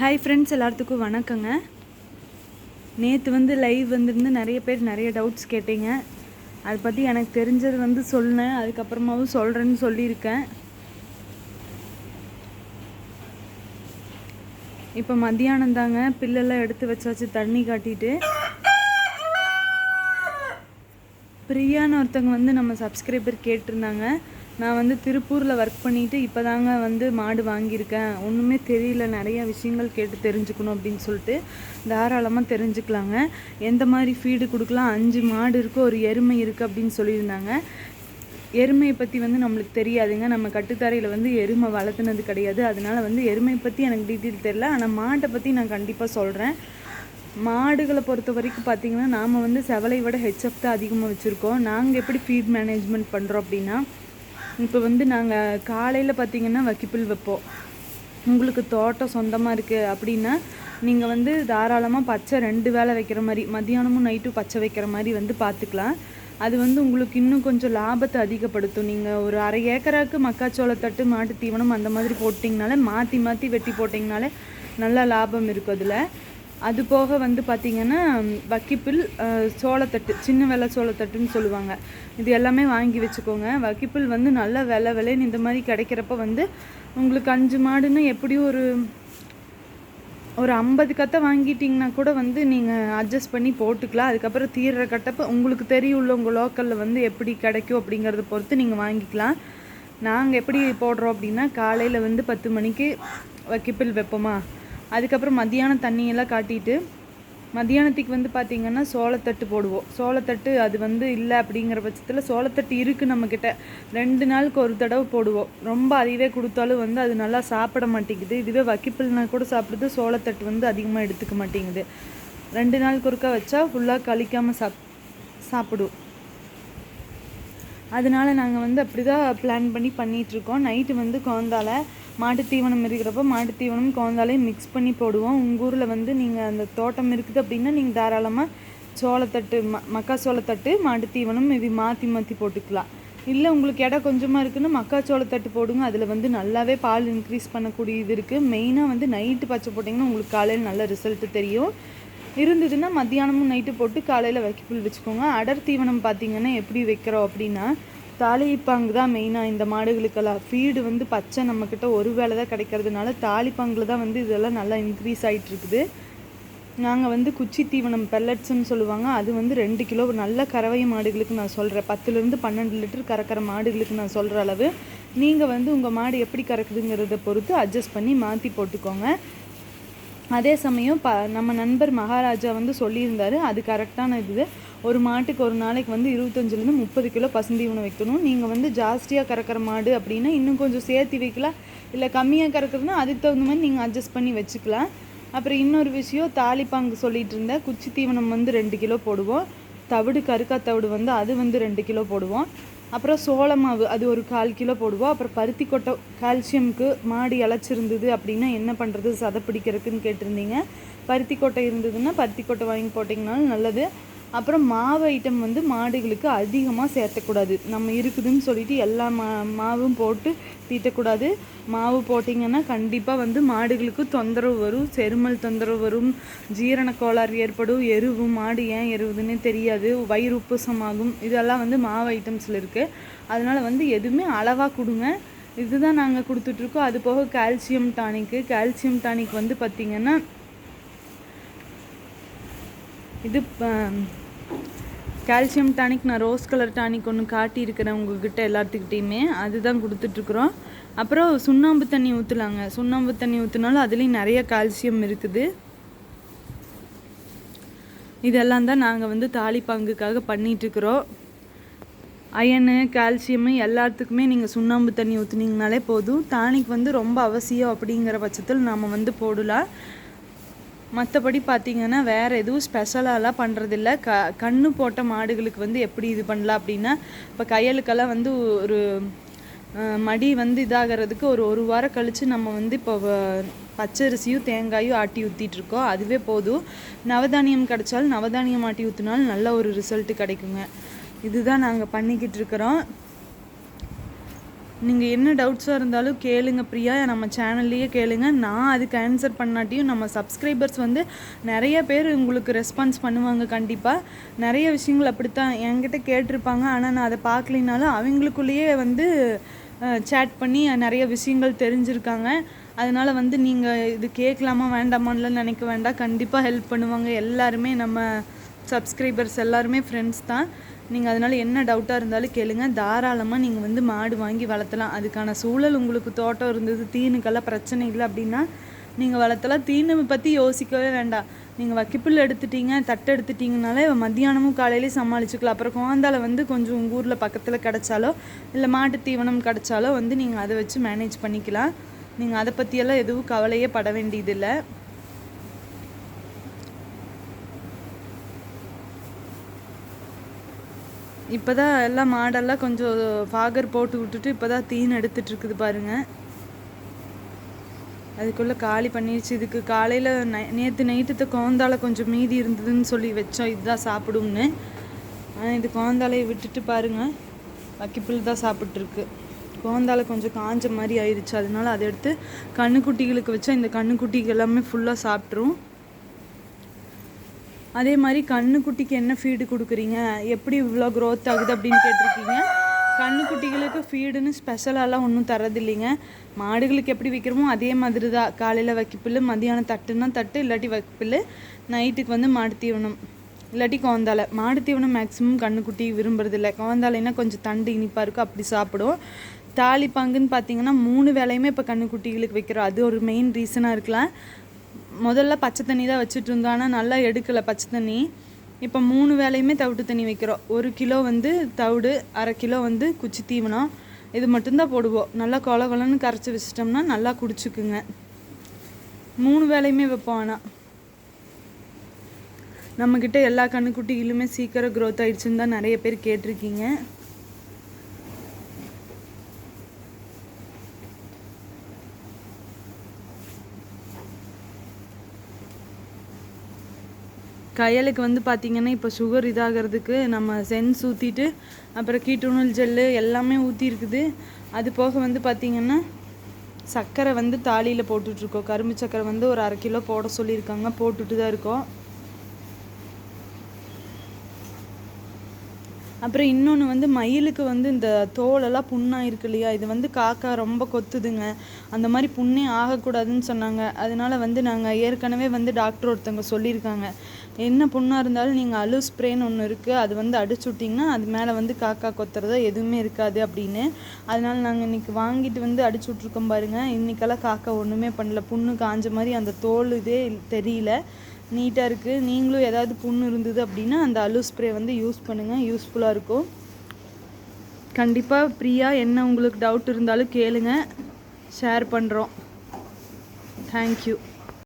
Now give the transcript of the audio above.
Hi friends எல்லாத்துக்கும் வணக்கங்க. நேற்று வந்து லைவ் வந்திருந்து நிறைய பேர் நிறைய டவுட்ஸ் கேட்டீங்க. அதை பற்றி எனக்கு தெரிஞ்சது வந்து சொன்னேன் அதுக்கப்புறமாவும் சொல்கிறேன்னு சொல்லியிருக்கேன். இப்போ மத்தியானம் தாங்க. பில்லெல்லாம் எடுத்து வச்சாச்சு தண்ணி காட்டிட்டு. பிரியான்னு ஒருத்தவங்க வந்து நம்ம சப்ஸ்கிரைபர் கேட்டிருந்தாங்க. நான் வந்து திருப்பூரில் ஒர்க் பண்ணிவிட்டு இப்போ தாங்க வந்து மாடு வாங்கியிருக்கேன். ஒன்றுமே தெரியல. நிறைய விஷயங்கள் கேட்டு தெரிஞ்சுக்கணும் அப்படின்னு சொல்லிட்டு தாராளமாக தெரிஞ்சுக்கலாங்க. எந்த மாதிரி ஃபீடு கொடுக்கலாம்? அஞ்சு மாடு இருக்குது ஒரு எருமை இருக்குது அப்படின்னு சொல்லியிருந்தாங்க. எருமையை பற்றி வந்து நம்மளுக்கு தெரியாதுங்க. நம்ம கட்டுத்தரையில் வந்து எருமை வளர்த்துனது கிடையாது. அதனால வந்து எருமை பற்றி எனக்கு டீட்டெயில் தெரில ஆனால் மாட்டை பற்றி நான் கண்டிப்பாக சொல்கிறேன் மாடுகளை பொறுத்த வரைக்கும் பார்த்தீங்கன்னா நாம் வந்து செவலை விட ஹெச்எஃப் தான் அதிகமாக வச்சுருக்கோம். நாங்கள் எப்படி ஃபீட் மேனேஜ்மெண்ட் பண்ணுறோம் அப்படின்னா இப்போ வந்து நாங்கள் காலையில் பார்த்தீங்கன்னா வக்கிப்புல் வைப்போம். உங்களுக்கு தோட்டம் சொந்தமாக இருக்குது அப்படின்னா நீங்கள் வந்து தாராளமாக பச்சை ரெண்டு வேலை வைக்கிற மாதிரி மத்தியானமும் நைட்டும் பச்சை வைக்கிற மாதிரி வந்து பார்த்துக்கலாம் அது வந்து உங்களுக்கு இன்னும் கொஞ்சம் லாபத்தை அதிகப்படுத்தும். நீங்கள் ஒரு அரை ஏக்கராக்கு மக்காச்சோளத்தட்டு மாட்டு தீவனம் அந்த மாதிரி போட்டிங்கனாலே மாற்றி மாற்றி வெட்டி போட்டிங்கனாலே நல்லா லாபம் இருக்கும் அதில். அது போக வந்து பார்த்திங்கன்னா வக்கிப்பில் சோளத்தட்டு சின்ன வெள்ளை சோளத்தட்டுன்னு சொல்லுவாங்க. இது எல்லாமே வாங்கி வச்சுக்கோங்க. வக்கிப்பில் வந்து நல்ல விலை விலைன்னு இந்த மாதிரி கிடைக்கிறப்ப வந்து உங்களுக்கு அஞ்சு மாடுன்னு எப்படியும் ஒரு ஒரு ஐம்பது கத்தை வாங்கிட்டிங்கன்னா கூட வந்து நீங்கள் அட்ஜஸ்ட் பண்ணி போட்டுக்கலாம். அதுக்கப்புறம் தீர்ற கட்டப்போ உங்களுக்கு தெரியுள்ள உங்கள் லோக்கலில் வந்து எப்படி கிடைக்கும் அப்படிங்கிறத பொறுத்து நீங்கள் வாங்கிக்கலாம். நாங்கள் எப்படி போடுறோம் அப்படின்னா காலையில் வந்து பத்து மணிக்கு வக்கிப்பில் வைப்போமா? அதுக்கப்புறம் மத்தியானம் தண்ணியெல்லாம் காட்டிட்டு மத்தியானத்துக்கு வந்து பார்த்திங்கன்னா சோளத்தட்டு போடுவோம். சோளத்தட்டு அது வந்து இல்லை அப்படிங்கிற பட்சத்தில் சோளத்தட்டு இருக்குது நம்மக்கிட்ட ரெண்டு நாளுக்கு ஒரு தடவை போடுவோம். ரொம்ப அதுவே கொடுத்தாலும் வந்து அது நல்லா சாப்பிட மாட்டேங்குது. இதுவே வக்கிப்பில்னா கூட சாப்பிடுது சோளத்தட்டு வந்து அதிகமாக எடுத்துக்க மாட்டேங்குது. ரெண்டு நாளுக்கு ஒருக்கா வச்சா ஃபுல்லாக கழிக்காமல் சாப் சாப்பிடும். அதனால நாங்கள் வந்து அப்படி தான் பிளான் பண்ணி பண்ணிகிட்ருக்கோம் நைட்டு வந்து குழந்தால மாட்டு தீவனம் இருக்கிறப்ப மாட்டு தீவனம் குழந்தாலையும் மிக்ஸ் பண்ணி போடுவோம். உங்கள் ஊரில் வந்து நீங்கள் அந்த தோட்டம் இருக்குது அப்படின்னா நீங்கள் தாராளமாக சோளத்தட்டு ம மக்காச்சோளத்தட்டு மாட்டு தீவனம் இது மாற்றி மாற்றி போட்டுக்கலாம். இல்லை உங்களுக்கு இடம் கொஞ்சமாக இருக்குன்னு மக்காச்சோளத்தட்டு போடுங்க. அதில் வந்து நல்லாவே பால் இன்க்ரீஸ் பண்ணக்கூடிய இது இருக்குது மெயினாக வந்து நைட்டு பச்சை போட்டிங்கன்னா உங்களுக்கு காலையில் நல்ல ரிசல்ட்டு தெரியும். இருந்ததுன்னா மத்தியானமும் நைட்டு போட்டு காலையில் வைக்கப்புல் வச்சுக்கோங்க அடர் தீவனம் பார்த்தீங்கன்னா எப்படி வைக்கிறோம் அப்படின்னா தாலிப்பாங்கு தான் மெயினாக இந்த மாடுகளுக்கெல்லாம். ஃபீடு வந்து பச்சை நம்மக்கிட்ட ஒரு வேளை தான் கிடைக்கிறதுனால தாலிப்பாங்கில் தான் வந்து இதெல்லாம் நல்லா இன்க்ரீஸ் ஆகிட்டு இருக்குது நாங்கள் வந்து குச்சி தீவனம் பெல்லட்ஸ்ன்னு சொல்லுவாங்க. அது வந்து ரெண்டு கிலோ நல்ல கறவை மாடுகளுக்கு நான் சொல்கிறேன் பத்துலேருந்து பன்னெண்டு லிட்டர் கறக்கிற மாடுகளுக்கு நான் சொல்கிற அளவு. நீங்கள் வந்து உங்கள் மாடு எப்படி கறக்குதுங்கிறத பொறுத்து அட்ஜஸ்ட் பண்ணி மாற்றி போட்டுக்கோங்க. அதே சமயம் ப நம்ம நண்பர் மகாராஜா வந்து சொல்லியிருந்தாரு அது கரெக்டான இது. ஒரு மாட்டுக்கு ஒரு நாளைக்கு வந்து இருபத்தஞ்சிலேருந்து முப்பது கிலோ பசுந்தீவனம் வைக்கணும். நீங்கள் வந்து ஜாஸ்தியாக கறக்கிற மாடு அப்படின்னா இன்னும் கொஞ்சம் சேர்த்து வைக்கலாம். இல்லை கம்மியாக கறக்குறதுனா அதுக்கு தகுந்த மாதிரி நீங்கள் அட்ஜஸ்ட் பண்ணி வச்சுக்கலாம். அப்புறம் இன்னொரு விஷயம் தாலிப்பாங்கு சொல்லிட்டு இருந்தேன் குச்சி தீவனம் வந்து ரெண்டு கிலோ போடுவோம். தவிடு கருக்கா தவிடு வந்து அது வந்து ரெண்டு கிலோ போடுவோம். அப்புறம் சோள மாவு அது ஒரு கால் கிலோ போடுவோம் அப்புறம் பருத்தி கொட்டை கால்சியம்க்கு மாடு இழைச்சிருந்தது அப்படின்னா என்ன பண்ணுறது சதை பிடிக்கிறதுக்குன்னு கேட்டிருந்தீங்க. பருத்தி கொட்டை இருந்ததுன்னா பருத்தி கொட்டை வாங்கி போட்டிங்கனாலும் நல்லது. அப்புறம் மாவு ஐட்டம் வந்து மாடுகளுக்கு அதிகமாக சேர்த்தக்கூடாது. நம்ம இருக்குதுன்னு சொல்லிட்டு எல்லா மா மாவும் போட்டு தீட்டக்கூடாது. மாவு போட்டிங்கன்னா கண்டிப்பாக வந்து மாடுகளுக்கு தொந்தரவு வரும். செருமல் தொந்தரவு வரும். ஜீரண கோளாறு ஏற்படும். எருவு மாடு ஏன் எருவுதுன்னே தெரியாது. வயிறு உப்புசமாகும். இதெல்லாம் வந்து மாவு ஐட்டம்ஸில் இருக்குது அதனால் வந்து எதுவுமே அளவாக கொடுங்க. இதுதான் நாங்கள் கொடுத்துட்ருக்கோம். அது போக கால்சியம் டானிக்கு கால்சியம் டானிக் வந்து பார்த்திங்கன்னா இது கால்சியம் டானிக் நான் ரோஸ் கலர் டானிக் ஒன்று காட்டியிருக்கிறேன் உங்ககிட்ட எல்லாத்துக்கிட்டேயுமே. அதுதான் கொடுத்துட்ருக்குறோம். அப்புறம் சுண்ணாம்பு தண்ணி ஊற்றலாங்க சுண்ணாம்பு தண்ணி ஊற்றினாலும் அதுலேயும் நிறைய கால்சியம் இருக்குது. இதெல்லாம் தான் நாங்கள் வந்து தாலிப்பாங்குக்காக பண்ணிகிட்ருக்குறோம் அயனு கால்சியமு எல்லாத்துக்குமே நீங்கள் சுண்ணாம்பு தண்ணி ஊற்றுனீங்கனாலே போதும். டானிக் வந்து ரொம்ப அவசியம் அப்படிங்கிற பட்சத்தில் நாம் வந்து போடலாம். மற்றபடி பார்த்திங்கன்னா வேறு எதுவும் ஸ்பெஷலாலாம் பண்ணுறதில்ல க கண்ணு போட்ட மாடுகளுக்கு வந்து எப்படி இது பண்ணலாம் அப்படின்னா இப்போ கையலுக்கெல்லாம் வந்து ஒரு மடி வந்து இதாகிறதுக்கு ஒரு ஒரு வாரம் கழித்து நம்ம வந்து இப்போ வ- பச்சரிசியும் தேங்காயும் ஆட்டி ஊற்றிட்டு இருக்கோம். அதுவே போதும். நவதானியம் கிடைச்சாலும் நவதானியம் ஆட்டி ஊற்றினாலும் நல்ல ஒரு ரிசல்ட்டு கிடைக்குங்க. இதுதான் நாங்கள் பண்ணிக்கிட்டு இருக்கிறோம். நீங்கள் என்ன டவுட்ஸாக இருந்தாலும் கேளுங்க பிரியா. நம்ம சேனல்லையே கேளுங்க. நான் அதுக்கு ஆன்சர் பண்ணாட்டியும் நம்ம சப்ஸ்கிரைபர்ஸ் வந்து நிறைய பேர் உங்களுக்கு ரெஸ்பான்ஸ் பண்ணுவாங்க கண்டிப்பாக நிறைய விஷயங்கள் அப்படித்தான் என்கிட்ட கேட்டிருப்பாங்க. ஆனால் நான் அதை பார்க்கலினாலும் அவங்களுக்குள்ளேயே வந்து சேட் பண்ணி நிறைய விஷயங்கள் தெரிஞ்சிருக்காங்க. அதனால் வந்து நீங்கள் இது கேட்கலாமா வேண்டாமான்லாம் நினைக்க வேண்டாம். கண்டிப்பாக ஹெல்ப் பண்ணுவாங்க. எல்லாருமே நம்ம சப்ஸ்கிரைபர்ஸ் எல்லாருமே ஃப்ரெண்ட்ஸ் தான். நீங்கள் அதனால் என்ன டவுட்டாக இருந்தாலும் கேளுங்க. தாராளமாக நீங்கள் வந்து மாடு வாங்கி வளர்த்தலாம். அதுக்கான சூழல் உங்களுக்கு தோட்டம் இருந்தது தீனுக்கெல்லாம் பிரச்சனை இல்லை அப்படின்னா நீங்கள் வளர்த்தலாம். தீனை பற்றி யோசிக்கவே வேண்டாம். நீங்கள் வக்கிப்புல் எடுத்துட்டீங்க தட்டை எடுத்துட்டீங்கனாலே மத்தியானமும் காலையிலேயும் சமாளிச்சுக்கலாம். அப்புறம் குழந்தால வந்து கொஞ்சம் உங்கள் ஊரில் பக்கத்தில் கிடச்சாலோ இல்லை மாட்டு தீவனம் கிடச்சாலோ வந்து நீங்கள் அதை வச்சு மேனேஜ் பண்ணிக்கலாம். நீங்கள் அதை பற்றியெல்லாம் எதுவும் கவலையே பட வேண்டியதில்லை. இப்போ தான் எல்லாம் மாடெல்லாம் கொஞ்சம் ஃபாகர் போட்டு விட்டுட்டு இப்போ தான் தீன் எடுத்துட்ருக்குது பாருங்கள் பாருங்க. அதுக்குள்ளே காலி பண்ணிடுச்சு இதுக்கு காலையில் நை நேற்று நைட்டு கோந்தால கொஞ்சம் மீதி இருந்ததுன்னு சொல்லி வச்சோம். இதுதான் சாப்பிடும்னு. ஆனால் இது கோந்தாலையை விட்டுட்டு பாருங்கள் வக்கிப்புல் தான் சாப்பிட்ருக்கு கோந்தால கொஞ்சம் காஞ்ச மாதிரி ஆயிடுச்சு அதனால அதை எடுத்து கண்ணுக்குட்டிகளுக்கு வச்சா இந்த கண்ணுக்குட்டிகள் எல்லாமே ஃபுல்லாக சாப்பிட்ரும் அதே மாதிரி கண்ணுக்குட்டிக்கு என்ன ஃபீடு கொடுக்குறீங்க? எப்படி இவ்வளோ க்ரோத் ஆகுது அப்படின்னு கேட்டிருக்கீங்க. கண்ணுக்குட்டிகளுக்கு ஃபீடுன்னு ஸ்பெஷலாலாம் ஒன்றும் தரதில்லைங்க மாடுகளுக்கு எப்படி வைக்கிறோமோ அதே மாதிரி தான் காலையில் வைக்கப்புல்லு மதியானம் தட்டுன்னா தட்டு இல்லாட்டி வைக்கப்புல்லு. நைட்டுக்கு வந்து மாடு தீவனம். இல்லாட்டி கோந்தாலை மாடு தீவனம் மேக்ஸிமம் கண்ணுக்குட்டி விரும்புறதில்ல. கோந்தாலைன்னா கொஞ்சம் தண்டு இனிப்பாக இருக்கும். அப்படி சாப்பிடும். தாலிப்பாங்குன்னு பார்த்தீங்கன்னா மூணு வேலையுமே இப்போ கண்ணுக்குட்டிகளுக்கு வைக்கிறோம். அது ஒரு மெயின் ரீசனாக இருக்கலாம். முதல்ல பச்சை தண்ணி தான் வச்சுட்டு இருந்தோம் ஆனால் நல்லா எடுக்கலை பச்சை தண்ணி. இப்போ மூணு வேலையுமே தவிட்டு தண்ணி வைக்கிறோம். ஒரு கிலோ வந்து தவிடு அரை கிலோ வந்து குச்சி தீவனம். இது மட்டும்தான் போடுவோம். நல்லா கொல கொலன்னு கரைச்சி வச்சிட்டோம்னா நல்லா குடிச்சுக்குங்க. மூணு வேலையுமே வைப்போம் ஆனால் நம்மக்கிட்ட எல்லா கண்ணுக்குட்டிகளுமே சீக்கிரம் க்ரோத் ஆயிடுச்சுன்னு தான் நிறைய பேர் கேட்டிருக்கீங்க. கையலுக்கு வந்து பார்த்திங்கன்னா இப்போ சுகர் இதாகிறதுக்கு நம்ம சென்ஸ் ஊற்றிட்டு அப்புறம் கீட்டுணல் ஜெல்லு எல்லாமே ஊற்றிருக்குது அது போக வந்து பார்த்திங்கன்னா சர்க்கரை வந்து தாலியில் போட்டுட்ருக்கோம். கரும்பு சர்க்கரை வந்து ஒரு அரை கிலோ போட சொல்லியிருக்காங்க. போட்டுட்டு தான் இருக்கோம். அப்புறம் இன்னொன்று வந்து மயிலுக்கு வந்து இந்த தோலெல்லாம் புண்ணாக இருக்கு இல்லையா? இது வந்து காக்கா ரொம்ப கொத்துதுங்க. அந்த மாதிரி புண்ணே ஆகக்கூடாதுன்னு சொன்னாங்க. அதனால வந்து நாங்கள் ஏற்கனவே வந்து டாக்டர் ஒருத்தவங்க சொல்லியிருக்காங்க. என்ன புண்ணாக இருந்தாலும் நீங்கள் அலு ஸ்ப்ரேன்னு ஒன்று இருக்குது அது வந்து அடிச்சு விட்டிங்கன்னா அது மேலே வந்து காக்கா கொத்துறதோ எதுவுமே இருக்காது அப்படின்னு. அதனால் நாங்கள் இன்றைக்கி வாங்கிட்டு வந்து அடிச்சு விட்ருக்கோம் பாருங்கள் இன்றைக்கெல்லாம் காக்கா ஒன்றுமே பண்ணல. புண்ணு காஞ்ச மாதிரி அந்த தோல் இதே தெரியல. நீட்டாக இருக்குது நீங்களும் ஏதாவது புண்ணு இருந்தது அப்படின்னா அந்த அலு ஸ்ப்ரே வந்து யூஸ் பண்ணுங்கள் யூஸ்ஃபுல்லாக இருக்கும். கண்டிப்பாக ஃப்ரீயாக என்ன உங்களுக்கு டவுட் இருந்தாலும் கேளுங்க. ஷேர் பண்ணுறோம் தேங்க்யூ